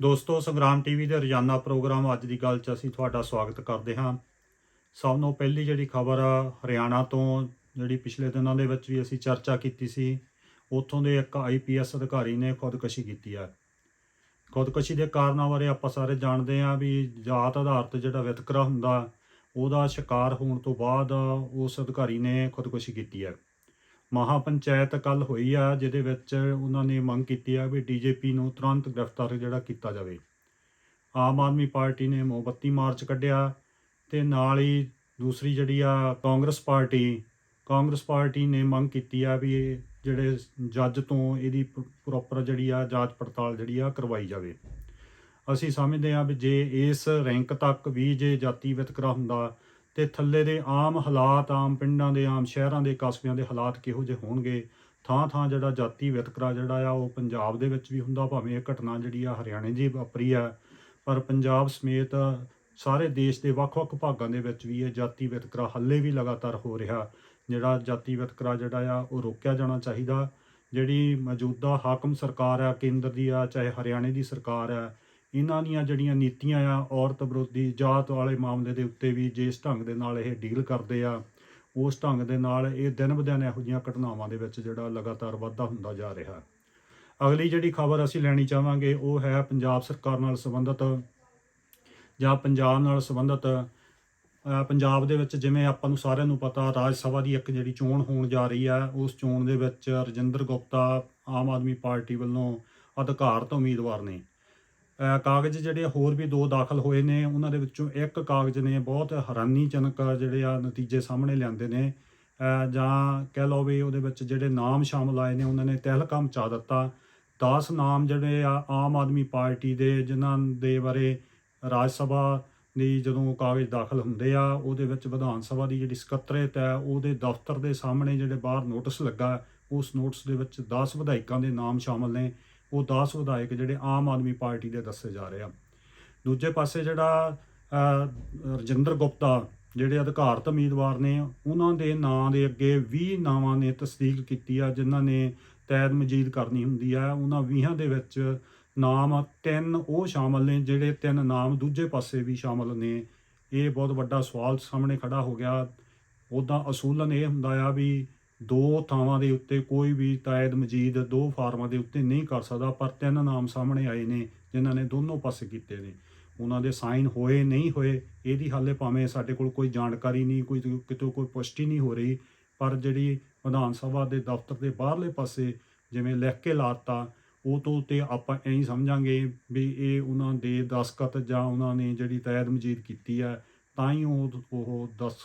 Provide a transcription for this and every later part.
ਦੋਸਤੋ, ਸੰਗਰਾਮ ਟੀਵੀ ਦੇ ਰੋਜ਼ਾਨਾ ਪ੍ਰੋਗਰਾਮ ਅੱਜ ਦੀ ਗੱਲ 'ਚ ਅਸੀਂ ਤੁਹਾਡਾ ਸਵਾਗਤ ਕਰਦੇ ਹਾਂ। ਸਭ ਤੋਂ ਪਹਿਲੀ ਜਿਹੜੀ ਖਬਰ ਹਰਿਆਣਾ ਤੋਂ ਜਿਹੜੀ ਪਿਛਲੇ ਦਿਨਾਂ ਦੇ ਵਿੱਚ ਵੀ ਅਸੀਂ ਚਰਚਾ ਕੀਤੀ ਸੀ, ਉੱਥੋਂ ਦੇ ਇੱਕ ਆਈਪੀਐਸ ਅਧਿਕਾਰੀ ਨੇ ਖੁਦਕੁਸ਼ੀ ਕੀਤੀ ਹੈ ਖੁਦਕੁਸ਼ੀ ਦੇ ਕਾਰਨਾਂ ਬਾਰੇ ਆਪਾਂ ਸਾਰੇ ਜਾਣਦੇ ਹਾਂ ਵੀ ਜਾਤ ਆਧਾਰਿਤ ਜਿਹੜਾ ਵਿਤਕਰਾ ਹੁੰਦਾ, ਉਹਦਾ ਸ਼ਿਕਾਰ ਹੋਣ ਤੋਂ ਬਾਅਦ ਉਸ ਅਧਿਕਾਰੀ ਨੇ ਖੁਦਕੁਸ਼ੀ ਕੀਤੀ ਹੈ। ਮਹਾ ਪੰਚਾਇਤ ਕੱਲ ਹੋਈ ਆ, ਜਿਹਦੇ ਵਿੱਚ ਉਹਨਾਂ ਨੇ ਮੰਗ ਕੀਤੀ ਆ ਵੀ ਡੀਜੇਪੀ ਨੂੰ ਤੁਰੰਤ ਗ੍ਰਿਫਤਾਰ ਜਿਹੜਾ ਕੀਤਾ ਜਾਵੇ। ਆਮ ਆਦਮੀ ਪਾਰਟੀ ਨੇ ਮੋਮਬੱਤੀ ਮਾਰਚ ਕੱਢਿਆ ਤੇ ਨਾਲ ਹੀ ਦੂਸਰੀ ਜਿਹੜੀ ਆ ਕਾਂਗਰਸ ਪਾਰਟੀ ਕਾਂਗਰਸ ਪਾਰਟੀ ਨੇ ਮੰਗ ਕੀਤੀ ਆ ਵੀ ਇਹ ਜਿਹੜੇ ਜੱਜ ਤੋਂ ਇਹਦੀ ਪ੍ਰੋਪਰ ਜਿਹੜੀ ਆ ਜਾਂਚ ਪੜਤਾਲ ਜਿਹੜੀ ਆ ਕਰਵਾਈ ਜਾਵੇ। ਅਸੀਂ ਸਮਝਦੇ ਆ ਵੀ ਜੇ ਇਸ ਰੈਂਕ ਤੱਕ ਵੀ ਜੇ ਜਾਤੀ ਵਿਤਕਰਾ ਹੁੰਦਾ ਤੇ ਥੱਲੇ ਦੇ ਆਮ ਹਾਲਾਤ, ਆਮ ਪਿੰਡਾਂ ਦੇ, ਆਮ ਸ਼ਹਿਰਾਂ ਦੇ ਕਸਬਿਆਂ ਦੇ ਹਾਲਾਤ ਕਿਹੋ ਜਿਹੇ ਹੋਣਗੇ? ਥਾਂ ਥਾਂ ਜਿਹੜਾ ਜਾਤੀ ਵਿਤਕਰਾ ਜਿਹੜਾ ਆ, ਉਹ ਪੰਜਾਬ ਦੇ ਵਿੱਚ ਵੀ ਹੁੰਦਾ, ਭਾਵੇਂ ਇਹ ਘਟਨਾ ਜਿਹੜੀ ਆ ਹਰਿਆਣੇ ਦੀ ਵਾਪਰੀ ਆ, ਪਰ ਪੰਜਾਬ ਸਮੇਤ ਸਾਰੇ ਦੇਸ਼ ਦੇ ਵੱਖ-ਵੱਖ ਭਾਗਾਂ ਦੇ ਵਿੱਚ ਵੀ ਇਹ ਜਾਤੀ ਵਿਤਕਰਾ ਹੱਲੇ ਵੀ ਲਗਾਤਾਰ ਹੋ ਰਿਹਾ। ਜਿਹੜਾ ਜਾਤੀ ਵਿਤਕਰਾ ਜਿਹੜਾ ਆ, ਉਹ ਰੋਕਿਆ ਜਾਣਾ ਚਾਹੀਦਾ। ਜਿਹੜੀ ਮੌਜੂਦਾ ਹਾਕਮ ਸਰਕਾਰ ਆ, ਕੇਂਦਰ ਦੀ ਆ, ਚਾਹੇ ਹਰਿਆਣੇ ਦੀ ਸਰਕਾਰ ਆ ਇਹਨਾਂ ਦੀਆਂ ਜਿਹੜੀਆਂ ਨੀਤੀਆਂ ਆ, ਔਰਤ ਵਿਰੋਧੀ ਜਾਤ ਵਾਲੇ ਮਾਮਲੇ ਦੇ ਉੱਤੇ ਵੀ ਜਿਸ ਢੰਗ ਦੇ ਨਾਲ ਇਹ ਡੀਲ ਕਰਦੇ ਆ, ਉਸ ਢੰਗ ਦੇ ਨਾਲ ਇਹ ਦਿਨ ਬਦਿਨ ਇਹੋ ਜਿਹੀਆਂ ਘਟਨਾਵਾਂ ਦੇ ਵਿੱਚ ਜਿਹੜਾ ਲਗਾਤਾਰ ਵਾਧਾ ਹੁੰਦਾ ਜਾ ਰਿਹਾ। ਅਗਲੀ ਜਿਹੜੀ ਖਬਰ ਅਸੀਂ ਲੈਣੀ ਚਾਹਾਂਗੇ, ਉਹ ਹੈ ਪੰਜਾਬ ਸਰਕਾਰ ਨਾਲ ਸੰਬੰਧਿਤ ਜਾਂ ਪੰਜਾਬ ਨਾਲ ਸੰਬੰਧਿਤ ਪੰਜਾਬ ਦੇ ਵਿੱਚ ਜਿਵੇਂ ਆਪਾਂ ਨੂੰ ਸਾਰਿਆਂ ਨੂੰ ਪਤਾ, ਰਾਜ ਸਭਾ ਦੀ ਇੱਕ ਜਿਹੜੀ ਚੋਣ ਹੋਣ ਜਾ ਰਹੀ ਹੈ ਉਸ ਚੋਣ ਦੇ ਵਿੱਚ ਰਜਿੰਦਰ ਗੁਪਤਾ ਆਮ ਆਦਮੀ ਪਾਰਟੀ ਵੱਲੋਂ ਅਧਿਕਾਰਤ ਉਮੀਦਵਾਰ ਨੇ। ਕਾਗਜ਼ ਜਿਹੜੇ ਹੋਰ ਵੀ ਦੋ ਦਾਖਲ ਹੋਏ ਨੇ, ਉਹਨਾਂ ਦੇ ਵਿੱਚੋਂ ਇੱਕ ਕਾਗਜ਼ ਨੇ ਬਹੁਤ ਹੈਰਾਨੀਜਨਕ ਜਿਹੜੇ ਆ ਨਤੀਜੇ ਸਾਹਮਣੇ ਲਿਆਂਦੇ ਨੇ। ਜਾਂ ਕਹਿ ਲਓ ਵੀ ਉਹਦੇ ਵਿੱਚ ਜਿਹੜੇ ਨਾਮ ਸ਼ਾਮਲ ਆਏ ਨੇ, ਉਹਨਾਂ ਨੇ ਤਹਿਲਕਾ ਮਚਾ ਦਿੱਤਾ। 10 ਨਾਮ ਜਿਹੜੇ ਆ ਆਮ ਆਦਮੀ ਪਾਰਟੀ ਦੇ, ਜਿਨ੍ਹਾਂ ਦੇ ਬਾਰੇ ਰਾਜ ਸਭਾ ਦੀ ਜਦੋਂ ਕਾਗਜ਼ ਦਾਖਲ ਹੁੰਦੇ ਆ, ਉਹਦੇ ਵਿੱਚ ਵਿਧਾਨ ਸਭਾ ਦੀ ਜਿਹੜੀ ਸਕੱਤਰੇਤ ਹੈ, ਉਹਦੇ ਦਫ਼ਤਰ ਦੇ ਸਾਹਮਣੇ ਜਿਹੜੇ ਬਾਹਰ ਨੋਟਿਸ ਲੱਗਾ, ਉਸ ਨੋਟਿਸ ਦੇ ਵਿੱਚ 10 ਵਿਧਾਇਕਾਂ ਦੇ ਨਾਮ ਸ਼ਾਮਲ ਨੇ। ਉਹ 10 ਵਿਧਾਇਕ ਜਿਹੜੇ ਆਮ ਆਦਮੀ ਪਾਰਟੀ ਦੇ ਦੱਸੇ ਜਾ ਰਹੇ ਆ। ਦੂਜੇ ਪਾਸੇ ਜਿਹੜਾ ਰਜਿੰਦਰ ਗੁਪਤਾ ਜਿਹੜੇ ਅਧਿਕਾਰਤ ਉਮੀਦਵਾਰ ਨੇ, ਉਹਨਾਂ ਦੇ ਨਾਂ ਦੇ ਅੱਗੇ 20 ਨਾਵਾਂ ਨੇ ਤਸਦੀਕ ਕੀਤੀ ਆ, ਜਿਨ੍ਹਾਂ ਨੇ ਤੈਦ ਮਜੀਦ ਕਰਨੀ ਹੁੰਦੀ ਆ। ਉਹਨਾਂ 20 ਦੇ ਵਿੱਚ ਨਾਮ ਤਿੰਨ ਉਹ ਸ਼ਾਮਲ ਨੇ, ਜਿਹੜੇ ਤਿੰਨ ਨਾਮ ਦੂਜੇ ਪਾਸੇ ਵੀ ਸ਼ਾਮਲ ਨੇ। ਇਹ ਬਹੁਤ ਵੱਡਾ ਸਵਾਲ ਸਾਹਮਣੇ ਖੜਾ ਹੋ ਗਿਆ। ਉਦਾਂ ਅਸੂਲਨ ਇਹ ਹੁੰਦਾ ਆ ਵੀ ਦੋ ਥਾਵਾਂ ਦੇ ਉੱਤੇ ਕੋਈ ਵੀ ਤਾਇਦ ਮਜੀਦ ਦੋ ਫਾਰਮਾਂ ਦੇ ਉੱਤੇ ਨਹੀਂ ਕਰ ਸਕਦਾ, ਪਰ ਤਿੰਨ ਨਾਮ ਸਾਹਮਣੇ ਆਏ ਨੇ, ਜਿਨ੍ਹਾਂ ਨੇ ਦੋਨੋਂ ਪਾਸੇ ਕੀਤੇ ਨੇ। ਉਹਨਾਂ ਦੇ ਸਾਈਨ ਹੋਏ, ਨਹੀਂ ਹੋਏ, ਇਹਦੀ ਹਾਲੇ ਭਾਵੇਂ ਸਾਡੇ ਕੋਲ ਕੋਈ ਜਾਣਕਾਰੀ ਨਹੀਂ, ਕੋਈ ਕਿਤੋਂ ਕੋਈ ਪੁਸ਼ਟੀ ਨਹੀਂ ਹੋ ਰਹੀ, ਪਰ ਜਿਹੜੀ ਵਿਧਾਨ ਸਭਾ ਦੇ ਦਫ਼ਤਰ ਦੇ ਬਾਹਰਲੇ ਪਾਸੇ ਜਿਵੇਂ ਲਿਖ ਕੇ ਲਾਤਾ, ਉਹ ਤੋਂ ਤੇ ਆਪਾਂ ਐਂ ਸਮਝਾਂਗੇ ਵੀ ਇਹ ਉਹਨਾਂ ਦੇ ਦਸਖਤ ਜਾਂ ਉਹਨਾਂ ਨੇ ਜਿਹੜੀ ਤਾਇਦ ਮਜੀਦ ਕੀਤੀ ਹੈ, ਤਾਂ ਹੀ ਉਹ ਉਹ ਦਸ,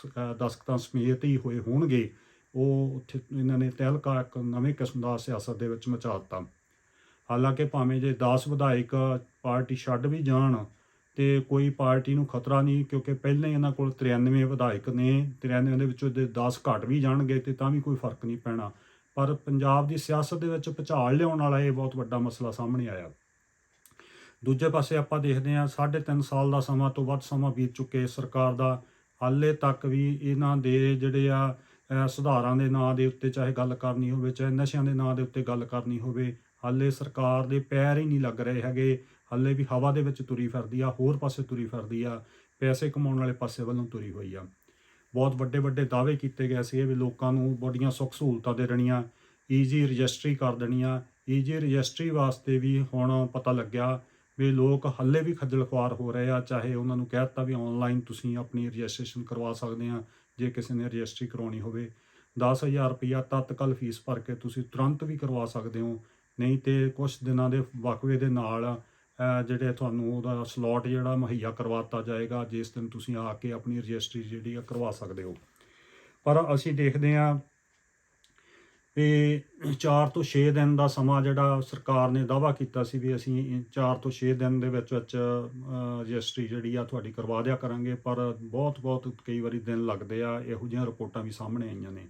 ਅਹ ਸਮੇਤ ਹੀ ਹੋਏ ਹੋਣਗੇ। ਉਹ ਉੱਥੇ ਇਹਨਾਂ ਨੇ ਤਹਿਲਕਾ ਇੱਕ ਨਵੇਂ ਕਿਸਮ ਦਾ ਸਿਆਸਤ ਦੇ ਵਿੱਚ ਮਚਾ ਦਿੱਤਾ। ਹਾਲਾਂਕਿ ਭਾਵੇਂ ਜੇ 10 ਵਿਧਾਇਕ ਪਾਰਟੀ ਛੱਡ ਵੀ ਜਾਣ ਤੇ ਕੋਈ ਪਾਰਟੀ ਨੂੰ ਖਤਰਾ ਨਹੀਂ, ਕਿਉਂਕਿ ਪਹਿਲਾਂ ਹੀ ਇਹਨਾਂ ਕੋਲ 93 ਵਿਧਾਇਕ ਨੇ 93 ਦੇ ਵਿੱਚੋਂ ਦੇ 10 ਘਟ ਵੀ ਜਾਣਗੇ ਤੇ ਤਾਂ ਵੀ ਕੋਈ ਫ਼ਰਕ ਨਹੀਂ ਪੈਣਾ। ਪਰ ਪੰਜਾਬ ਦੀ ਸਿਆਸਤ ਦੇ ਵਿੱਚ ਭੁਚਾਲ ਲਿਆਉਣ ਵਾਲਾ ਇਹ ਬਹੁਤ ਵੱਡਾ ਮਸਲਾ ਸਾਹਮਣੇ ਆਇਆ। ਦੂਜੇ ਪਾਸੇ ਆਪਾਂ ਦੇਖਦੇ ਹਾਂ 3.5 ਸਾਲ ਦਾ ਸਮਾਂ ਤੋਂ ਵੱਧ ਸਮਾਂ ਬੀਤ ਚੁੱਕੇ ਸਰਕਾਰ ਦਾ ਹਾਲੇ ਤੱਕ ਵੀ ਇਹਨਾਂ ਦੇ ਜਿਹੜੇ ਆ ਸੁਧਾਰਾਂ ਦੇ ਨਾਂ ਦੇ ਉੱਤੇ ਚਾਹੇ ਗੱਲ ਕਰਨੀ ਹੋਵੇ, ਚਾਹੇ ਨਸ਼ਿਆਂ ਦੇ ਨਾਂ ਦੇ ਉੱਤੇ ਗੱਲ ਕਰਨੀ ਹੋਵੇ, ਹਾਲੇ ਸਰਕਾਰ ਦੇ ਪੈਰ ਹੀ ਨਹੀਂ ਲੱਗ ਰਹੇ ਹੈਗੇ। ਹਾਲੇ ਵੀ ਹਵਾ ਦੇ ਵਿੱਚ ਤੁਰੀ ਫਿਰਦੀ ਆ, ਹੋਰ ਪਾਸੇ ਤੁਰੀ ਫਿਰਦੀ ਆ, ਪੈਸੇ ਕਮਾਉਣ ਵਾਲੇ ਪਾਸੇ ਵੱਲੋਂ ਤੁਰੀ ਹੋਈ ਆ। ਬਹੁਤ ਵੱਡੇ ਵੱਡੇ ਦਾਅਵੇ ਕੀਤੇ ਗਏ ਸੀ ਵੀ ਲੋਕਾਂ ਨੂੰ ਬੜੀਆਂ ਸੁੱਖ ਸਹੂਲਤਾਂ ਦੇ ਦੇਣੀਆਂ ਈਜ਼ੀ ਰਜਿਸਟਰੀ ਕਰ ਦੇਣੀਆਂ। ਈਜ਼ੀ ਰਜਿਸਟਰੀ ਵਾਸਤੇ ਵੀ ਹੁਣ ਪਤਾ ਲੱਗਿਆ ਵੀ ਲੋਕ ਹੱਲੇ ਵੀ ਖੱਜਲ ਖੁਆਰ ਹੋ ਰਹੇ ਆ, ਚਾਹੇ ਉਹਨਾਂ ਨੂੰ ਕਹਿ ਦਿੱਤਾ ਵੀ ਆਨਲਾਈਨ ਤੁਸੀਂ ਆਪਣੀ ਰਜਿਸਟ੍ਰੇਸ਼ਨ ਕਰਵਾ ਸਕਦੇ ਆ ਜੇ ਕਿਸੇ ਨੇ ਰਜਿਸਟਰੀ ਕਰਾਉਣੀ ਹੋਵੇ 10000 ਰੁਪਇਆ ਤਤਕਾਲ ਫੀਸ ਭਰ ਕੇ ਤੁਸੀਂ ਤੁਰੰਤ ਵੀ ਕਰਵਾ ਸਕਦੇ ਹੋ। ਨਹੀਂ ਤੇ ਕੁਝ ਦਿਨਾਂ ਦੇ ਵਕਵੇ ਦੇ ਨਾਲ ਜਿਹੜੇ ਤੁਹਾਨੂੰ ਉਹਦਾ ਸਲੋਟ ਜਿਹੜਾ ਮੁਹੱਈਆ ਕਰਵਾਤਾ ਜਾਏਗਾ, ਜਿਸ ਦਿਨ ਤੁਸੀਂ ਆ ਕੇ ਆਪਣੀ ਰਜਿਸਟਰੀ ਜਿਹੜੀ ਆ ਕਰਵਾ ਸਕਦੇ ਹੋ। ਪਰ ਅਸੀਂ ਦੇਖਦੇ ਹਾਂ ਵੀ 4 ਤੋਂ 6 ਦਿਨ ਦਾ ਸਮਾਂ ਜਿਹੜਾ ਸਰਕਾਰ ਨੇ ਦਾਵਾ ਕੀਤਾ ਸੀ ਵੀ ਅਸੀਂ 4 ਤੋਂ 6 ਦਿਨ ਦੇ ਵਿੱਚ ਵਿੱਚ ਰਜਿਸਟਰੀ ਜਿਹੜੀ ਆ ਤੁਹਾਡੀ ਕਰਵਾ ਦਿਆ ਕਰਾਂਗੇ, ਪਰ ਬਹੁਤ ਬਹੁਤ ਕਈ ਵਾਰੀ ਦਿਨ ਲੱਗਦੇ ਆ, ਇਹੋ ਜਿਹੀਆਂ ਰਿਪੋਰਟਾਂ ਵੀ ਸਾਹਮਣੇ ਆਈਆਂ ਨੇ।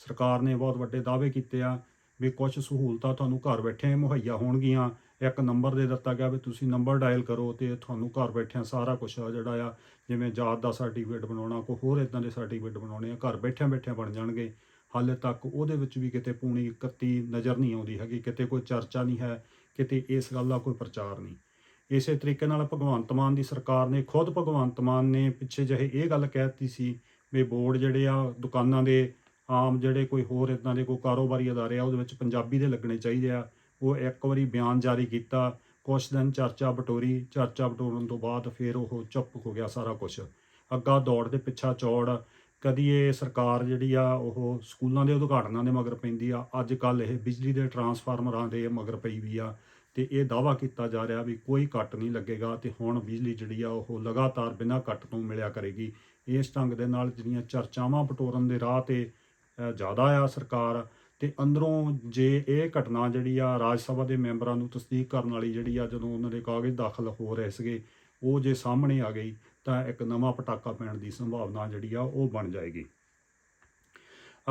ਸਰਕਾਰ ਨੇ ਬਹੁਤ ਵੱਡੇ ਦਾਅਵੇ ਕੀਤੇ ਆ ਵੀ ਕੁਝ ਸਹੂਲਤਾਂ ਤੁਹਾਨੂੰ ਘਰ ਬੈਠੇ ਮੁਹੱਈਆ ਹੋਣਗੀਆਂ। ਇੱਕ ਨੰਬਰ ਦੇ ਦਿੱਤਾ ਗਿਆ ਵੀ ਤੁਸੀਂ ਨੰਬਰ ਡਾਇਲ ਕਰੋ ਤੇ ਤੁਹਾਨੂੰ ਘਰ ਬੈਠਿਆਂ ਸਾਰਾ ਕੁਝ ਜਿਹੜਾ ਆ, ਜਿਵੇਂ ਜਾਤ ਦਾ ਸਰਟੀਫਿਕੇਟ ਬਣਾਉਣਾ, ਕੋਈ ਹੋਰ ਇਦਾਂ ਦੇ ਸਰਟੀਫਿਕੇਟ ਬਣਾਉਣੇ ਆ, ਘਰ ਬੈਠਿਆਂ ਬੈਠਿਆਂ ਬਣ ਜਾਣਗੇ। ਹਾਲੇ ਤੱਕ ਉਹਦੇ ਵਿੱਚ ਵੀ ਕਿਤੇ ਪੂਣੀ ਕੱਤੀ ਨਜ਼ਰ ਨਹੀਂ ਆਉਂਦੀ ਹੈਗੀ, ਕਿਤੇ ਕੋਈ ਚਰਚਾ ਨਹੀਂ ਹੈ, ਕਿਤੇ ਇਸ ਗੱਲ ਦਾ ਕੋਈ ਪ੍ਰਚਾਰ ਨਹੀਂ। ਇਸੇ ਤਰੀਕੇ ਨਾਲ ਭਗਵੰਤ ਮਾਨ ਦੀ ਸਰਕਾਰ ਨੇ, ਖੁਦ ਭਗਵੰਤ ਮਾਨ ਨੇ ਪਿੱਛੇ ਜਿਹੇ ਇਹ ਗੱਲ ਕਹਿਤੀ ਸੀ ਵੀ ਬੋਰਡ ਜਿਹੜੇ ਆ, ਦੁਕਾਨਾਂ ਦੇ ਆਮ ਜਿਹੜੇ ਕੋਈ ਹੋਰ ਇਦਾਂ ਦੇ ਕੋਈ ਕਾਰੋਬਾਰੀ ਅਦਾਰੇ ਆ, ਉਹਦੇ ਵਿੱਚ ਪੰਜਾਬੀ ਦੇ ਲੱਗਣੇ ਚਾਹੀਦੇ ਆ। ਉਹ ਇੱਕ ਵਾਰੀ ਬਿਆਨ ਜਾਰੀ ਕੀਤਾ, ਕੁਛ ਦਿਨ ਚਰਚਾ ਬਟੋਰੀ, ਚਰਚਾ ਬਟੋਰਨ ਤੋਂ ਬਾਅਦ ਫਿਰ ਉਹ ਚੁੱਪ ਹੋ ਗਿਆ ਸਾਰਾ ਕੁਝ ਅੱਗਾ ਦੌੜ ਦੇ ਪਿੱਛਾ ਚੌੜ ਕਦੀ ਇਹ ਸਰਕਾਰ ਜਿਹੜੀ ਆ ਉਹ ਸਕੂਲਾਂ ਦੇ ਉਦਘਾਟਨਾਂ ਦੇ ਮਗਰ ਪੈਂਦੀ ਆ, ਅੱਜ ਕੱਲ ਇਹ ਬਿਜਲੀ ਦੇ ਟਰਾਂਸਫਾਰਮਰਾਂ ਦੇ ਮਗਰ ਪਈ ਵੀ ਆ, ਤੇ ਇਹ ਦਾਵਾ ਕੀਤਾ ਜਾ ਰਿਹਾ ਵੀ ਕੋਈ ਕੱਟ ਨਹੀਂ ਲੱਗੇਗਾ ਤੇ ਹੁਣ ਬਿਜਲੀ ਜਿਹੜੀ ਆ ਉਹ ਲਗਾਤਾਰ ਬਿਨਾਂ ਕੱਟ ਤੋਂ ਮਿਲਿਆ ਕਰੇਗੀ। ਇਸ ਢੰਗ ਦੇ ਨਾਲ ਜਿਹੜੀਆਂ ਚਰਚਾਵਾਂ ਪਟੋਰਨ ਦੇ ਰਾਹ ਤੇ ਜ਼ਿਆਦਾ ਆ ਸਰਕਾਰ, ਤੇ ਅੰਦਰੋਂ ਜੇ ਇਹ ਘਟਨਾ ਜਿਹੜੀ ਆ ਰਾਜ ਸਭਾ ਦੇ ਮੈਂਬਰਾਂ ਨੂੰ ਤਸਦੀਕ ਕਰਨ ਵਾਲੀ ਜਿਹੜੀ ਆ ਜਦੋਂ ਉਹਨਾਂ ਦੇ ਕਾਗਜ਼ ਦਾਖਲ ਹੋ ਰਹੇ ਸੀਗੇ, ਉਹ ਜੇ ਸਾਹਮਣੇ ਆ ਗਈ ਤਾਂ ਇੱਕ ਨਵਾਂ ਪਟਾਕਾ ਪੈਣ ਦੀ ਸੰਭਾਵਨਾ ਜਿਹੜੀ ਆ ਉਹ ਬਣ ਜਾਏਗੀ।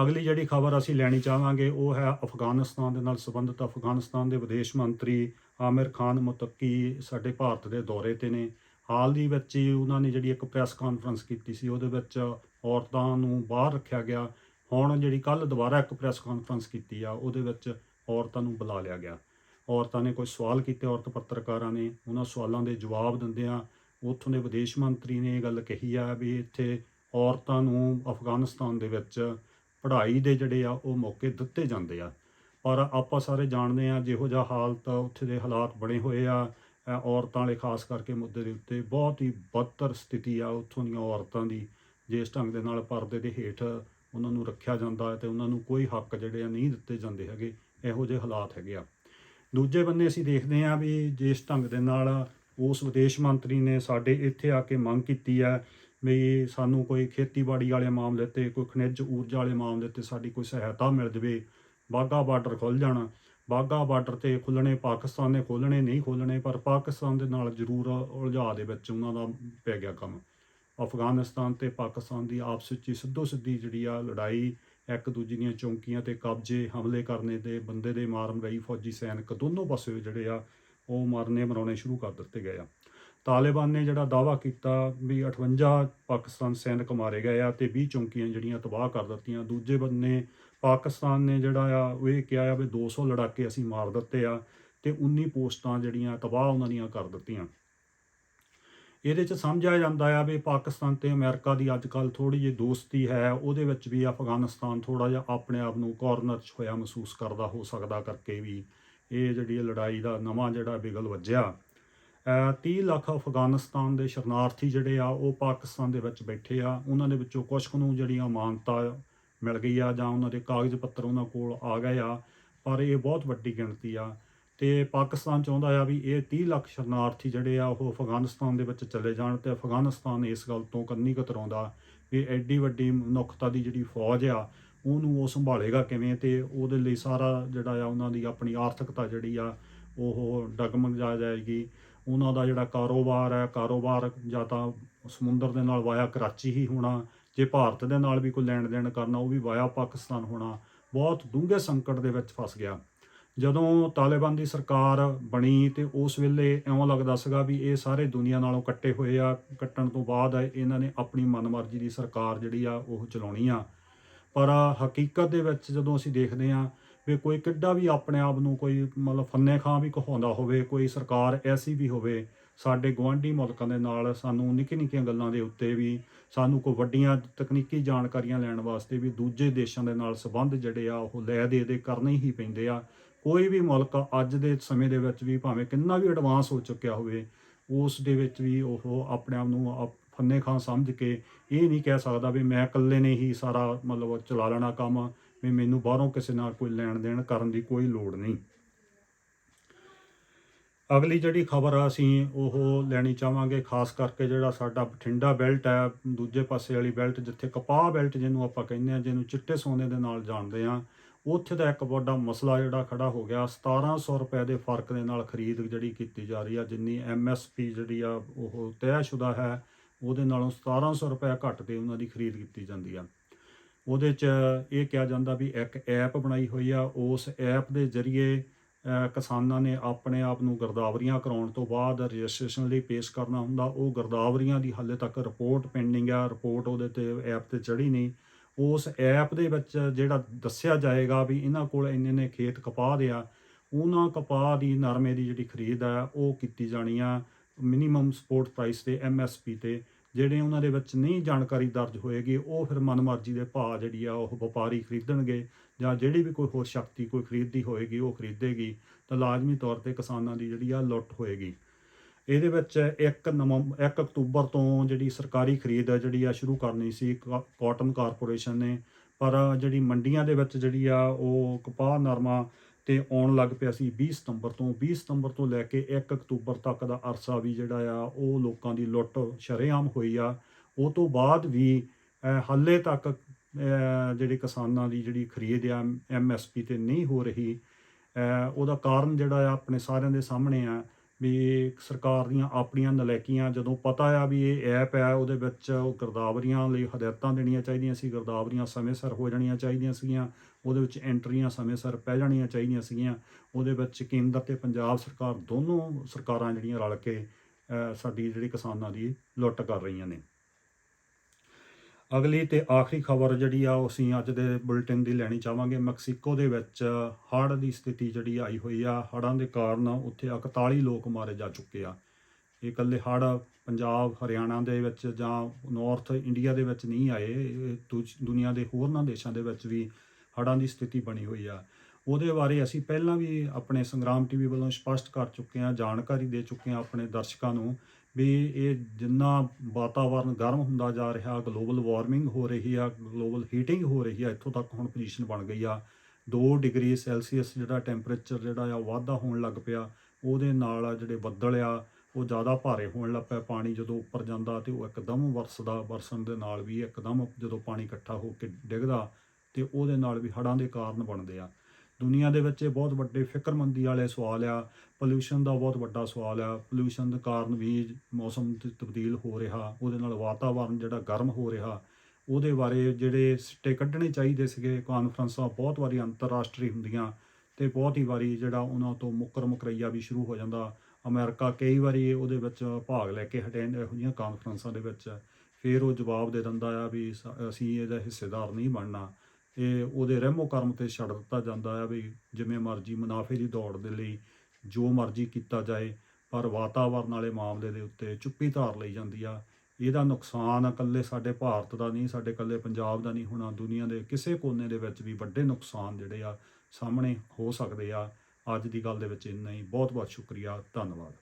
ਅਗਲੀ ਜਿਹੜੀ ਖਬਰ ਅਸੀਂ ਲੈਣੀ ਚਾਹਾਂਗੇ ਉਹ ਹੈ ਅਫਗਾਨਿਸਤਾਨ ਦੇ ਨਾਲ ਸੰਬੰਧਿਤ। ਅਫਗਾਨਿਸਤਾਨ ਦੇ ਵਿਦੇਸ਼ ਮੰਤਰੀ ਆਮਿਰ ਖਾਨ ਮੁਤੱਕੀ ਸਾਡੇ ਭਾਰਤ ਦੇ ਦੌਰੇ ਤੇ ਨੇ। ਹਾਲ ਦੀ ਵਿੱਚ ਹੀ ਉਹਨਾਂ ਨੇ ਜਿਹੜੀ ਇੱਕ ਪ੍ਰੈਸ ਕਾਨਫਰੰਸ ਕੀਤੀ ਸੀ, ਉਹਦੇ ਵਿੱਚ ਔਰਤਾਂ ਨੂੰ ਬਾਹਰ ਰੱਖਿਆ ਗਿਆ। ਹੁਣ ਜਿਹੜੀ ਕੱਲ ਦੁਬਾਰਾ ਇੱਕ ਪ੍ਰੈਸ ਕਾਨਫਰੰਸ ਕੀਤੀ ਆ, ਉਹਦੇ ਵਿੱਚ ਔਰਤਾਂ ਨੂੰ ਬੁਲਾ ਲਿਆ ਗਿਆ। ਔਰਤਾਂ ਨੇ ਕੋਈ ਸਵਾਲ ਕੀਤੇ, ਔਰਤ ਪੱਤਰਕਾਰਾਂ ਨੇ ਉਹਨਾਂ ਸਵਾਲਾਂ ਦੇ ਜਵਾਬ ਦਿੰਦਿਆਂ ਉੱਥੋਂ ਦੇ ਵਿਦੇਸ਼ ਮੰਤਰੀ ਨੇ ਇਹ ਗੱਲ ਕਹੀ ਆ ਵੀ ਇੱਥੇ ਔਰਤਾਂ ਨੂੰ ਅਫਗਾਨਿਸਤਾਨ ਦੇ ਵਿੱਚ ਪੜ੍ਹਾਈ ਦੇ ਜਿਹੜੇ ਆ ਉਹ ਮੌਕੇ ਦਿੱਤੇ ਜਾਂਦੇ ਆ। ਪਰ ਆਪਾਂ ਸਾਰੇ ਜਾਣਦੇ ਆ ਜਿਹੋ ਜਿਹਾ ਹਾਲਤ ਉੱਥੇ ਦੇ ਹਾਲਾਤ ਬਣੇ ਹੋਏ ਆ। ਔਰਤਾਂ ਵਾਲੇ ਖਾਸ ਕਰਕੇ ਮੁੱਦੇ ਦੇ ਉੱਤੇ ਬਹੁਤ ਹੀ ਬਦਤਰ ਸਥਿਤੀ ਆ ਉੱਥੋਂ ਦੀਆਂ ਔਰਤਾਂ ਦੀ। ਜਿਸ ਢੰਗ ਦੇ ਨਾਲ ਪਰਦੇ ਦੇ ਹੇਠ ਉਹਨਾਂ ਨੂੰ ਰੱਖਿਆ ਜਾਂਦਾ ਹੈ ਤੇ ਉਹਨਾਂ ਨੂੰ ਕੋਈ ਹੱਕ ਜਿਹੜੇ ਆ ਨਹੀਂ ਦਿੱਤੇ ਜਾਂਦੇ ਹੈਗੇ। ਇਹੋ ਜਿਹੇ ਹਾਲਾਤ ਹੈਗੇ ਆ। ਦੂਜੇ ਬੰਨੇ ਅਸੀਂ ਦੇਖਦੇ ਹਾਂ ਵੀ ਜਿਸ ਢੰਗ ਦੇ ਨਾਲ ਉਸ ਵਿਦੇਸ਼ ਮੰਤਰੀ ਨੇ ਸਾਡੇ ਇੱਥੇ ਆ ਕੇ ਮੰਗ ਕੀਤੀ ਹੈ ਵੀ ਸਾਨੂੰ ਕੋਈ ਖੇਤੀਬਾੜੀ ਵਾਲੇ ਮਾਮਲੇ ਤੇ, ਕੋਈ ਖਣਿਜ ਊਰਜਾ ਵਾਲੇ ਮਾਮਲੇ ਤੇ ਸਾਡੀ ਕੋਈ ਸਹਾਇਤਾ ਮਿਲ ਜਵੇ। ਬਾਗਾ ਬਾਰਡਰ ਖੁੱਲ ਜਾਣ। ਬਾਗਾ ਬਾਰਡਰ ਤੇ ਖੁੱਲਣੇ ਪਾਕਿਸਤਾਨ ਨੇ ਖੋਲਣੇ ਨਹੀਂ ਖੋਲਣੇ ਪਰ ਪਾਕਿਸਤਾਨ ਦੇ ਨਾਲ ਜ਼ਰੂਰ ਉਲਝਾ ਦੇ ਵਿੱਚ ਉਹਨਾਂ ਦਾ ਪੈ ਗਿਆ ਕੰਮ। ਅਫਗਾਨਿਸਤਾਨ ਤੇ ਪਾਕਿਸਤਾਨ ਦੀ ਆਪਸ ਵਿੱਚ ਹੀ ਸਿੱਧੋ ਸਿੱਧੀ ਜਿਹੜੀ ਆ ਲੜਾਈ, ਇੱਕ ਦੂਜੇ ਦੀਆਂ ਚੌਂਕੀਆਂ ਤੇ ਕਬਜ਼ੇ, ਹਮਲੇ ਕਰਨੇ ਤੇ ਬੰਦੇ ਦੇ ਮਾਰਨ ਲਈ ਫੌਜੀ ਸੈਨਿਕ ਦੋਨੋਂ ਪਾਸੇ ਜਿਹੜੇ ਆ ਉਹ ਮਾਰਨੇ ਮਰਾਉਣੇ ਸ਼ੁਰੂ ਕਰ ਦਿੱਤੇ ਗਏ ਆ। ਤਾਲਿਬਾਨ ਨੇ ਜਿਹੜਾ ਦਾਵਾ ਕੀਤਾ ਵੀ 58 ਪਾਕਿਸਤਾਨ ਸੈਨਿਕ ਮਾਰੇ ਗਏ ਆ ਤੇ 20 ਚੌਂਕੀਆਂ ਜਿਹੜੀਆਂ ਤਬਾਹ ਕਰ ਦਿੱਤੀਆਂ, ਦੂਜੇ ਬੰਨੇ ਪਾਕਿਸਤਾਨ ਨੇ ਜਿਹੜਾ ਆ ਉਹ ਇਹ ਕਿਹਾ ਆ ਵੀ 200 ਲੜਾਕੇ ਅਸੀਂ ਮਾਰ ਦਿੱਤੇ ਆ ਤੇ 19 ਪੋਸਟਾਂ ਜਿਹੜੀਆਂ ਤਬਾਹ ਉਹਨਾਂ ਦੀਆਂ ਕਰ ਦਿੱਤੀਆਂ। ਇਹਦੇ ਚ ਸਮਝਿਆ ਜਾਂਦਾ ਆ ਵੀ ਪਾਕਿਸਤਾਨ ਤੇ ਅਮਰੀਕਾ ਦੀ ਅੱਜ ਕੱਲ ਥੋੜੀ ਜਿਹੀ ਦੋਸਤੀ ਹੈ, ਉਹਦੇ ਵਿੱਚ ਵੀ ਅਫਗਾਨਿਸਤਾਨ ਥੋੜਾ ਜਿਹਾ ਆਪਣੇ ਆਪ ਨੂੰ ਕਾਰਨਰ 'ਚ ਹੋਇਆ ਮਹਿਸੂਸ ਕਰਦਾ, ਹੋ ਸਕਦਾ ਕਰਕੇ ਵੀ ਇਹ ਜਿਹੜੀ ਲੜਾਈ ਦਾ ਨਵਾਂ ਜਿਹੜਾ ਬਿਗਲ ਵੱਜਿਆ, ਅਹ 30 ਲੱਖ ਅਫਗਾਨਿਸਤਾਨ ਦੇ ਸ਼ਰਨਾਰਥੀ ਜਿਹੜੇ ਆ, ਉਹ ਪਾਕਿਸਤਾਨ ਦੇ ਵਿੱਚ ਬੈਠੇ ਆ। ਉਹਨਾਂ ਦੇ ਵਿੱਚੋਂ ਕੁਝ ਕੁ ਨੂੰ ਜਿਹੜੀਆਂ ਮਾਨਤਾ ਮਿਲ ਗਈ ਆ ਜਾਂ ਉਹਨਾਂ ਦੇ ਕਾਗਜ਼ ਪੱਤਰ ਉਹਨਾਂ ਕੋਲ ਆ ਗਏ ਆ, ਪਰ ਇਹ ਬਹੁਤ ਵੱਡੀ ਗਿਣਤੀ ਆ। ਤੇ ਪਾਕਿਸਤਾਨ ਚਾਹੁੰਦਾ ਆ ਵੀ ਇਹ 30 ਲੱਖ ਸ਼ਰਨਾਰਥੀ ਜਿਹੜੇ ਆ, ਉਹ ਅਫਗਾਨਿਸਤਾਨ ਦੇ ਵਿੱਚ ਚਲੇ ਜਾਣ ਤੇ ਅਫਗਾਨਿਸਤਾਨ ਇਸ ਗੱਲ ਤੋਂ ਕੰਨੀ ਕਤਰਾਉਂਦਾ ਵੀ ਐਡੀ ਵੱਡੀ ਮਨੁੱਖਤਾ ਦੀ ਜਿਹੜੀ ਫੌਜ ਆ ਉਹਨੂੰ ਉਹ ਸੰਭਾਲੇਗਾ ਕਿਵੇਂ ਤੇ ਉਹਦੇ ਲਈ ਸਾਰਾ ਜਿਹੜਾ ਆ ਉਹਨਾਂ ਦੀ ਆਪਣੀ ਆਰਥਿਕਤਾ ਜਿਹੜੀ ਆ, ਉਹ ਡਗਮਗ ਜਾ ਜਾਏਗੀ। ਉਹਨਾਂ ਦਾ ਜਿਹੜਾ ਕਾਰੋਬਾਰ ਹੈ, ਕਾਰੋਬਾਰ ਜਾਂ ਤਾਂ ਸਮੁੰਦਰ ਦੇ ਨਾਲ ਵਾਇਆ ਕਰਾਚੀ ਹੀ ਹੋਣਾ, ਜੇ ਭਾਰਤ ਦੇ ਨਾਲ ਵੀ ਕੋਈ ਲੈਣ ਦੇਣ ਕਰਨਾ, ਉਹ ਵੀ ਵਾਇਆ ਪਾਕਿਸਤਾਨ ਹੋਣਾ, ਬਹੁਤ ਡੂੰਘੇ ਸੰਕਟ ਦੇ ਵਿੱਚ ਫਸ ਗਿਆ। ਜਦੋਂ ਤਾਲਿਬਾਨ ਦੀ ਸਰਕਾਰ ਬਣੀ ਤੇ ਉਸ ਵੇਲੇ ਇਉਂ ਲੱਗਦਾ ਸੀਗਾ ਵੀ ਇਹ ਸਾਰੇ ਦੁਨੀਆ ਨਾਲੋਂ ਕੱਟੇ ਹੋਏ ਆ, ਕੱਟਣ ਤੋਂ ਬਾਅਦ ਇਹਨਾਂ ਨੇ ਆਪਣੀ ਮਨਮਰਜ਼ੀ ਦੀ ਸਰਕਾਰ ਜਿਹੜੀ ਆ, ਉਹ ਚਲਾਉਣੀ ਆ। ਪਰ ਹਕੀਕਤ ਦੇ ਵਿੱਚ ਜਦੋਂ ਅਸੀਂ ਦੇਖਦੇ ਹਾਂ ਵੀ ਕੋਈ ਕਿੱਡਾ ਵੀ ਆਪਣੇ ਆਪ ਨੂੰ ਕੋਈ ਮਤਲਬ ਫੰਨੇ ਖਾਂ ਵੀ ਕਹਾਉਂਦਾ ਹੋਵੇ, ਕੋਈ ਸਰਕਾਰ ਐਸੀ ਵੀ ਹੋਵੇ, ਸਾਡੇ ਗਵਾਂਢੀ ਮੁਲਕਾਂ ਦੇ ਨਾਲ ਸਾਨੂੰ ਨਿੱਕੀ ਨਿੱਕੀਆਂ ਗੱਲਾਂ ਦੇ ਉੱਤੇ ਵੀ ਸਾਨੂੰ ਕੋਈ ਵੱਡੀਆਂ ਤਕਨੀਕੀ ਜਾਣਕਾਰੀਆਂ ਲੈਣ ਵਾਸਤੇ ਵੀ ਦੂਜੇ ਦੇਸ਼ਾਂ ਦੇ ਨਾਲ ਸੰਬੰਧ ਜਿਹੜੇ ਆ, ਉਹ ਲੈ ਦੇ ਦੇ ਕਰਨੇ ਹੀ ਪੈਂਦੇ ਆ। ਕੋਈ ਵੀ ਮੁਲਕ ਅੱਜ ਦੇ ਸਮੇਂ ਦੇ ਵਿੱਚ ਵੀ ਭਾਵੇਂ ਕਿੰਨਾ ਵੀ ਐਡਵਾਂਸ ਹੋ ਚੁੱਕਿਆ ਹੋਵੇ, ਉਸ ਦੇ ਵਿੱਚ ਵੀ ਉਹ ਆਪਣੇ ਆਪ ਨੂੰ ਆਪ- ਫੰਨੇ ਖਾਂ ਸਮਝ ਕੇ ਇਹ ਨਹੀਂ ਕਹਿ ਸਕਦਾ ਵੀ ਮੈਂ ਇਕੱਲੇ ਨੇ ਹੀ ਸਾਰਾ ਮਤਲਬ ਚਲਾ ਲੈਣਾ ਕੰਮ, ਵੀ ਮੈਨੂੰ ਬਾਹਰੋਂ ਕਿਸੇ ਨਾਲ ਕੋਈ ਲੈਣ ਦੇਣ ਕਰਨ ਦੀ ਕੋਈ ਲੋੜ ਨਹੀਂ। ਅਗਲੀ ਜਿਹੜੀ ਖਬਰ ਆ ਅਸੀਂ ਉਹ ਲੈਣੀ ਚਾਹਾਂਗੇ, ਖਾਸ ਕਰਕੇ ਜਿਹੜਾ ਸਾਡਾ ਬਠਿੰਡਾ ਬੈਲਟ ਹੈ, ਦੂਜੇ ਪਾਸੇ ਵਾਲੀ ਬੈਲਟ ਜਿੱਥੇ ਕਪਾਹ ਬੈਲਟ ਜਿਹਨੂੰ ਆਪਾਂ ਕਹਿੰਦੇ ਆ ਜਿਹਨੂੰ ਚਿੱਟੇ ਸੋਨੇ ਦੇ ਨਾਲ ਜਾਣਦੇ ਆ ਉੱਥੇ ਦਾ ਇੱਕ ਵੱਡਾ ਮਸਲਾ ਜਿਹੜਾ ਖੜਾ ਹੋ ਗਿਆ 1700 ਰੁਪਏ ਦੇ ਫ਼ਰਕ ਦੇ ਨਾਲ ਖਰੀਦ ਜਿਹੜੀ ਕੀਤੀ ਜਾ ਰਹੀ ਆ, ਜਿੰਨੀ ਐਮਐਸਪੀ ਜਿਹੜੀ ਆ ਉਹ ਤੈਅਸ਼ੁਦਾ ਹੈ ਉਹਦੇ ਨਾਲੋਂ 1700 ਰੁਪਏ ਘੱਟ ਤੇ ਉਹਨਾਂ ਦੀ ਖਰੀਦ ਕੀਤੀ ਜਾਂਦੀ ਆ। ਉਹਦੇ 'ਚ ਇਹ ਕਿਹਾ ਜਾਂਦਾ ਵੀ ਇੱਕ ਐਪ ਬਣਾਈ ਹੋਈ ਆ। ਉਸ ਐਪ ਦੇ ਜ਼ਰੀਏ ਕਿਸਾਨਾਂ ਨੇ ਆਪਣੇ ਆਪ ਨੂੰ ਗਰਦਾਵਰੀਆਂ ਕਰਾਉਣ ਤੋਂ ਬਾਅਦ ਰਜਿਸਟ੍ਰੇਸ਼ਨ ਲਈ ਪੇਸ਼ ਕਰਨਾ ਹੁੰਦਾ। ਉਹ ਗਰਦਾਵਰੀਆਂ ਦੀ ਹਾਲੇ ਤੱਕ ਰਿਪੋਰਟ ਪੈਂਡਿੰਗ ਆ। ਰਿਪੋਰਟ ਉਹਦੇ ਤੇ ਐਪ ਤੇ ਚੜੀ ਨਹੀਂ। ਉਸ ਐਪ ਦੇ ਵਿੱਚ ਜਿਹੜਾ ਦੱਸਿਆ ਜਾਏਗਾ ਵੀ ਇਹਨਾਂ ਕੋਲ ਇੰਨੇ ਨੇ ਖੇਤ ਕਪਾਹ ਦੇ ਆ। ਉਹਨਾਂ ਕਪਾਹ ਦੀ ਨਰਮੇ ਦੀ ਜਿਹੜੀ ਖਰੀਦ ਆ, ਉਹ ਕੀਤੀ ਜਾਣੀ ਆ। ਮਿਨੀਮਮ ਸਪੋਰਟ ਪ੍ਰਾਈਸ ਤੇ ਐਮਐਸਪੀ ਤੇ ਜਿਹੜੇ ਉਹਨਾਂ ਦੇ ਵਿੱਚ ਨਹੀਂ ਜਾਣਕਾਰੀ ਦਰਜ ਹੋਏਗੀ, ਉਹ ਫਿਰ ਮਨਮਰਜ਼ੀ ਦੇ ਭਾਅ ਜਿਹੜੀ ਆ ਉਹ ਵਪਾਰੀ ਖਰੀਦਣਗੇ ਜਾਂ ਜਿਹੜੀ ਵੀ ਕੋਈ ਹੋਰ ਸ਼ਕਤੀ ਕੋਈ ਖਰੀਦਦੀ ਹੋਏਗੀ, ਉਹ ਖਰੀਦੇਗੀ। ਤਾਂ ਲਾਜ਼ਮੀ ਤੌਰ ਤੇ ਕਿਸਾਨਾਂ ਦੀ ਜਿਹੜੀ ਆ ਲੁੱਟ ਹੋਏਗੀ। ਇਹਦੇ ਵਿੱਚ 1 ਨਵੰਬਰ 1 ਅਕਤੂਬਰ ਤੋਂ ਜਿਹੜੀ ਸਰਕਾਰੀ ਖਰੀਦ ਜਿਹੜੀ ਆ ਸ਼ੁਰੂ ਕਰਨੀ ਸੀ, ਕਾ- ਕਾਟਨ ਕਾਰਪੋਰੇਸ਼ਨ ਨੇ। ਪਰ ਜਿਹੜੀ ਮੰਡੀਆਂ ਦੇ ਵਿੱਚ ਜਿਹੜੀ ਆ ਉਹ ਕਪਾਹ ਨਰਮਾ ਤੇ ਆਉਣ ਲੱਗ ਪਿਆ ਸੀ 20 ਸਤੰਬਰ ਤੋਂ। 20 ਸਤੰਬਰ ਤੋਂ ਲੈ ਕੇ 1 ਅਕਤੂਬਰ ਤੱਕ ਦਾ ਅਰਸਾ ਵੀ ਜਿਹੜਾ ਆ ਉਹ ਲੋਕਾਂ ਦੀ ਲੁੱਟ ਸ਼ਰੇਆਮ ਹੋਈ ਆ। ਉਹ ਤੋਂ ਬਾਅਦ ਵੀ ਅਹ, ਹਾਲੇ ਤੱਕ ਅਹ, ਜਿਹੜੇ ਕਿਸਾਨਾਂ ਦੀ ਜਿਹੜੀ ਖਰੀਦ ਆ ਐਮਐਸਪੀ ਤੇ ਨਹੀਂ ਹੋ ਰਹੀ। ਉਹਦਾ ਕਾਰਨ ਜਿਹੜਾ ਆ ਆਪਣੇ ਸਾਰਿਆਂ ਦੇ ਸਾਹਮਣੇ ਆ ਵੀ ਸਰਕਾਰ ਦੀਆਂ ਆਪਣੀਆਂ ਨਲੈਕੀਆਂ ਜਦੋਂ ਪਤਾ ਆ ਵੀ ਇਹ ਐਪ ਹੈ ਉਹਦੇ ਵਿੱਚ ਉਹ ਗਿਰਦਾਵਰੀਆਂ ਲਈ ਹਦਾਇਤਾਂ ਦੇਣੀਆਂ ਚਾਹੀਦੀਆਂ ਸੀ ਗਰਦਾਵਰੀਆਂ ਸਮੇਂ ਸਿਰ ਹੋ ਜਾਣੀਆਂ ਚਾਹੀਦੀਆਂ ਸੀਗੀਆਂ। ਉਹਦੇ ਵਿੱਚ ਐਂਟਰੀਆਂ ਸਮੇਂ ਸਿਰ ਪੈ ਜਾਣੀਆਂ ਚਾਹੀਦੀਆਂ ਸੀਗੀਆਂ। ਉਹਦੇ ਵਿੱਚ ਕੇਂਦਰ ਤੇ ਪੰਜਾਬ ਸਰਕਾਰ ਦੋਨੋਂ ਸਰਕਾਰਾਂ ਜਿਹੜੀਆਂ ਰਲ ਕੇ ਸਾਡੀ ਜਿਹੜੀ ਕਿਸਾਨਾਂ ਦੀ ਲੁੱਟ ਕਰ ਰਹੀਆਂ ਨੇ। ਅਗਲੀ ਤੇ ਆਖਰੀ ਖਬਰ ਜਿਹੜੀ ਆ, ਉਹ ਅਸੀਂ ਅੱਜ ਦੇ ਬੁਲੇਟਿਨ ਦੀ ਲੈਣੀ ਚਾਹਾਂਗੇ। ਮੈਕਸੀਕੋ ਦੇ ਵਿੱਚ ਹੜ੍ਹ ਦੀ ਸਥਿਤੀ ਜਿਹੜੀ ਆਈ ਹੋਈ ਆ, ਹੜ੍ਹਾਂ ਦੇ ਕਾਰਨ ਉੱਥੇ 41 ਲੋਕ ਮਾਰੇ ਜਾ ਚੁੱਕੇ ਆ। ਇਹ ਇਕੱਲੇ ਹੜ੍ਹ ਪੰਜਾਬ, ਹਰਿਆਣਾ ਦੇ ਵਿੱਚ ਜਾਂ ਨਾਰਥ ਇੰਡੀਆ ਦੇ ਵਿੱਚ ਨਹੀਂ ਆਏ। ਇਹ ਦੁਨੀਆ ਦੇ ਹੋਰਨਾਂ ਦੇਸ਼ਾਂ ਦੇ ਵਿੱਚ ਵੀ ਹੜ੍ਹਾਂ ਦੀ ਸਥਿਤੀ ਬਣੀ ਹੋਈ ਆ। ਉਹਦੇ ਬਾਰੇ ਅਸੀਂ ਪਹਿਲਾਂ ਵੀ ਆਪਣੇ ਸੰਗਰਾਮ ਟੀਵੀ ਵੱਲੋਂ ਸਪਸ਼ਟ ਕਰ ਚੁੱਕੇ ਹਾਂ, ਜਾਣਕਾਰੀ ਦੇ ਚੁੱਕੇ ਹਾਂ ਆਪਣੇ ਦਰਸ਼ਕਾਂ ਨੂੰ ਵੀ ਇਹ ਜਿੰਨਾ ਵਾਤਾਵਰਨ ਗਰਮ ਹੁੰਦਾ ਜਾ ਰਿਹਾ ਗਲੋਬਲ ਵਾਰਮਿੰਗ ਹੋ ਰਹੀ ਆ ਗਲੋਬਲ ਹੀਟਿੰਗ ਹੋ ਰਹੀ ਆ, ਇੱਥੋਂ ਤੱਕ ਹੁਣ ਪੋਜੀਸ਼ਨ ਬਣ ਗਈ ਆ। 2 ਡਿਗਰੀ ਸੈਲਸੀਅਸ ਜਿਹੜਾ ਟੈਂਪਰੇਚਰ ਜਿਹੜਾ ਆ ਵਾਧਾ ਹੋਣ ਲੱਗ ਪਿਆ। ਉਹਦੇ ਨਾਲ ਆ ਜਿਹੜੇ ਬੱਦਲ ਆ, ਉਹ ਜ਼ਿਆਦਾ ਭਾਰੇ ਹੋਣ ਲੱਗ ਪਿਆ ਪਾਣੀ ਜਦੋਂ ਉੱਪਰ ਜਾਂਦਾ ਤੇ ਉਹ ਇੱਕਦਮ ਵਰਸਦਾ, ਵਰਸਣ ਦੇ ਨਾਲ ਵੀ ਇੱਕਦਮ ਜਦੋਂ ਪਾਣੀ ਇਕੱਠਾ ਹੋ ਕੇ ਡਿੱਗਦਾ ਤੇ ਉਹਦੇ ਨਾਲ ਵੀ ਹੜ੍ਹਾਂ ਦੇ ਕਾਰਨ ਬਣਦੇ ਆ। ਦੁਨੀਆ ਦੇ ਵਿੱਚ ਇਹ ਬਹੁਤ ਵੱਡੇ ਫਿਕਰਮੰਦੀ ਵਾਲੇ ਸਵਾਲ ਆ। ਪੋਲੂਸ਼ਨ ਦਾ ਬਹੁਤ ਵੱਡਾ ਸਵਾਲ ਆ। ਪੋਲੂਸ਼ਨ ਦੇ ਕਾਰਨ ਵੀ ਮੌਸਮ ਦੀ ਤਬਦੀਲ ਹੋ ਰਿਹਾ। ਉਹਦੇ ਨਾਲ ਵਾਤਾਵਰਨ ਜਿਹੜਾ ਗਰਮ ਹੋ ਰਿਹਾ। ਉਹਦੇ ਬਾਰੇ ਜਿਹੜੇ ਸਿੱਟੇ ਕੱਢਣੇ ਚਾਹੀਦੇ ਸੀਗੇ ਕਾਨਫਰੰਸਾਂ ਬਹੁਤ ਵਾਰੀ ਅੰਤਰਰਾਸ਼ਟਰੀ ਹੁੰਦੀਆਂ ਤੇ ਬਹੁਤ ਹੀ ਵਾਰੀ ਜਿਹੜਾ ਉਹਨਾਂ ਤੋਂ ਮੁੱਕਰ ਮੁਕਰਈਆ ਵੀ ਸ਼ੁਰੂ ਹੋ ਜਾਂਦਾ। ਅਮਰੀਕਾ ਕਈ ਵਾਰੀ ਉਹਦੇ ਵਿੱਚ ਭਾਗ ਲੈ ਕੇ ਅਟੈਂਡ ਇਹੋ ਜਿਹੀਆਂ ਕਾਨਫਰੰਸਾਂ ਦੇ ਵਿੱਚ। ਫਿਰ ਉਹ ਜਵਾਬ ਦੇ ਦਿੰਦਾ ਆ ਵੀ ਸ- ਅਸੀਂ ਇਹਦਾ ਹਿੱਸੇਦਾਰ ਨਹੀਂ ਬਣਨਾ। ਇਹ ਉਹਦੇ ਰਹਿਮੋ ਕਰਮ ਤੇ ਛੱਡ ਦਿੱਤਾ ਜਾਂਦਾ ਆ ਵੀ ਜਿਵੇਂ ਮਰਜ਼ੀ ਮੁਨਾਫੇ ਦੀ ਦੌੜ ਦੇ ਲਈ ਜੋ ਮਰਜ਼ੀ ਕੀਤਾ ਜਾਏ, ਪਰ ਵਾਤਾਵਰਨ ਵਾਲੇ ਮਾਮਲੇ ਦੇ ਉੱਤੇ ਚੁੱਪੀ ਧਾਰ ਲਈ ਜਾਂਦੀ ਆ। ਇਹਦਾ ਨੁਕਸਾਨ ਇਕੱਲੇ ਸਾਡੇ ਭਾਰਤ ਦਾ ਨਹੀਂ, ਸਾਡੇ ਇਕੱਲੇ ਪੰਜਾਬ ਦਾ ਨਹੀਂ ਹੋਣਾ, ਦੁਨੀਆ ਦੇ ਕਿਸੇ ਕੋਨੇ ਦੇ ਵਿੱਚ ਵੀ ਵੱਡੇ ਨੁਕਸਾਨ ਜਿਹੜੇ ਆ ਸਾਹਮਣੇ ਹੋ ਸਕਦੇ ਆ। ਅੱਜ ਦੀ ਗੱਲ ਦੇ ਵਿੱਚ ਇੰਨਾ ਹੀ। ਬਹੁਤ ਬਹੁਤ ਸ਼ੁਕਰੀਆ। ਧੰਨਵਾਦ।